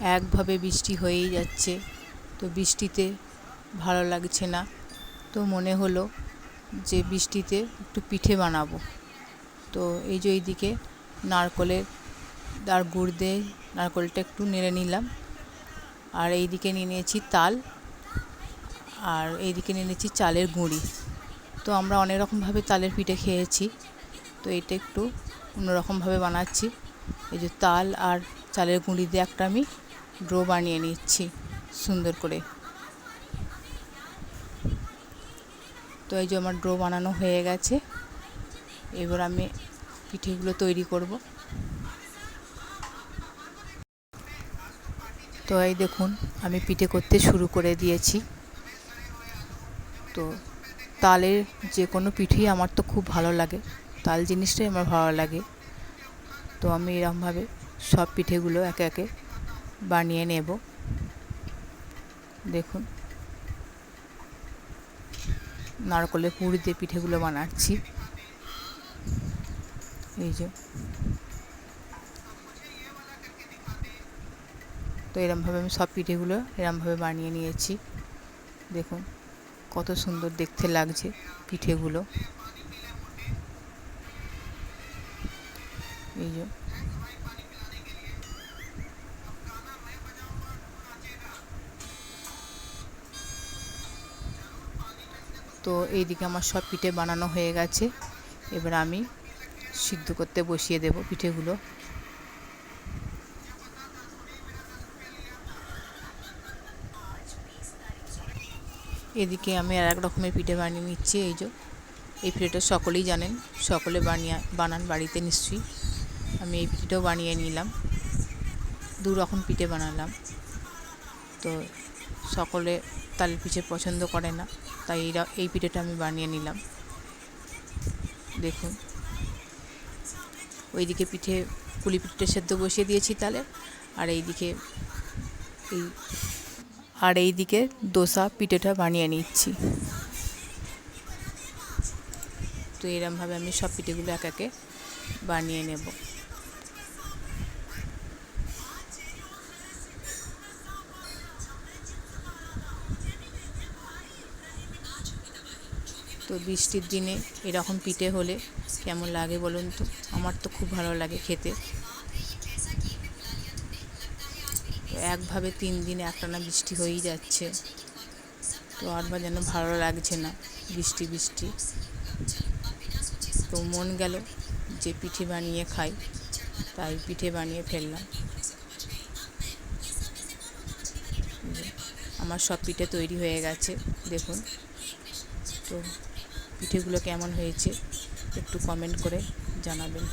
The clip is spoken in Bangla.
একভাবে বৃষ্টি হয়েই যাচ্ছে। তো বৃষ্টিতে ভালো লাগছে না। তো মনে হলো যে বৃষ্টিতে একটু পিঠে বানাবো। তো এই যে এইদিকে নারকলের আর গুড় দিয়ে নারকলটা একটু নেড়ে নিলাম। আর এইদিকে নিয়ে নিয়েছি তাল। আর এইদিকে নিয়ে নিয়েছি চালের গুঁড়ি। তো আমরা অনেক রকমভাবে তালের পিঠে খেয়েছি। তো এটা একটু অন্যরকমভাবে বানাচ্ছি। এই যে তাল আর চালের গুঁড়ি দিয়ে একটা আমি ড্রো বানিয়ে নিচ্ছি, সুন্দর করে। তো এই যে আমার ড্রো বানানো হয়ে গেছে, এবার আমি পিঠেগুলো তৈরি করব। তো এই দেখুন, আমি পিঠে করতে শুরু করে দিয়েছি। তো তালের যে কোনো পিঠেই আমার তো খুব ভালো লাগে, তাল জিনিসটাই আমার ভালো লাগে। তো আমি এরকমভাবে সব পিঠেগুলো একে একে বানিয়ে নেব। দেখুন। নারকলের পুর দিয়ে পিঠেগুলো বানাচ্ছি। এই যে। তো এরমভাবে আমি সব পিঠেগুলো এরমভাবে বানিয়ে নিয়েছি। দেখুন, কত সুন্দর দেখতে লাগছে পিঠেগুলো। এই যে। তো এইদিকে আমার সব পিঠে বানানো হয়ে গেছে। এবার আমি সিদ্ধ করতে বসিয়ে দেব পিঠেগুলো। এদিকে আমি আর এক রকমের পিঠে বানিয়ে নিচ্ছি, এই যে। এই পিঠেটা সকলেই জানেন, সকলে বানিয়ে, বানান বাড়িতে নিশ্চয়ই। আমি এই পিঠেটাও বানিয়ে নিলাম। দু রকম পিঠে বানালাম। তো সকলে তালের পিঠে পছন্দ করে না। তাই এই এই পিঠেটা আমি বানিয়ে নিলাম। দেখুন। ওইদিকে পিঠে, পুলি পিঠে সেদ্ধ বসিয়ে দিয়েছি তালে, আর এইদিকে এই, আর এইদিকে দোসা পিঠেটা বানিয়ে নিচ্ছি। তো এরমভাবে আমি সব পিঠেগুলো এক একে বানিয়ে নেব। তো বৃষ্টির দিনে এরকম পিঠে হলে কেমন লাগে বলুন তো? আমার তো খুব ভালো লাগে খেতে। একভাবে তিন দিনে একটানা বৃষ্টি হয়েই যাচ্ছে। তো আর বা যেন ভালো লাগছে না বৃষ্টি বৃষ্টি। তো মন গেল যে পিঠে বানিয়ে খাই, তাই পিঠে বানিয়ে ফেললাম। আমার সব পিঠে তৈরি হয়ে গেছে, দেখুন। তো পিঠেগুলো কেমন হয়েছে একটু কমেন্ট করে জানাবেন।